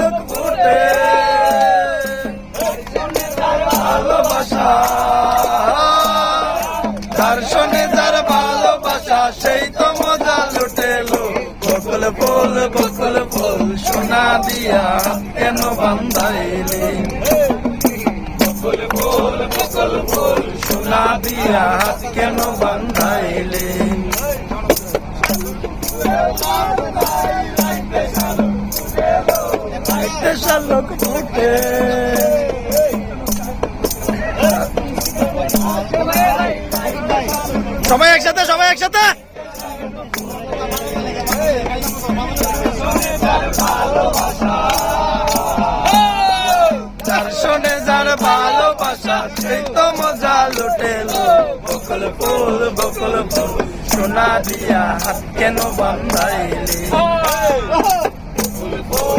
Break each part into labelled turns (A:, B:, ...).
A: ঝলক ফোটে ভালোবাসা দর্শনে মজা লুটেলো। বকুল ফুল বকুল ফুল, সোনা দিয়া কেন বান্ধাইলি? বকুল ফুল বকুল ফুল, সোনা দিয়া কেন বান্ধাইলে? একটা শালক ফুটে সবাই একসাথে সবাই একসাথে। যার শোনে, যার ভালোবাসা, সেই তো মজা ফুল, বকল ফুল, সোনা দিয়া হাত কেন বান্ধাইলি?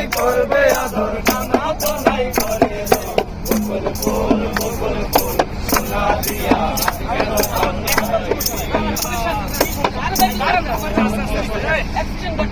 A: নাই করবে আদর কানা তো নাই করে মুকুল ফুল মুকুল ফুল, সোনা দিয়া কেন কান্না?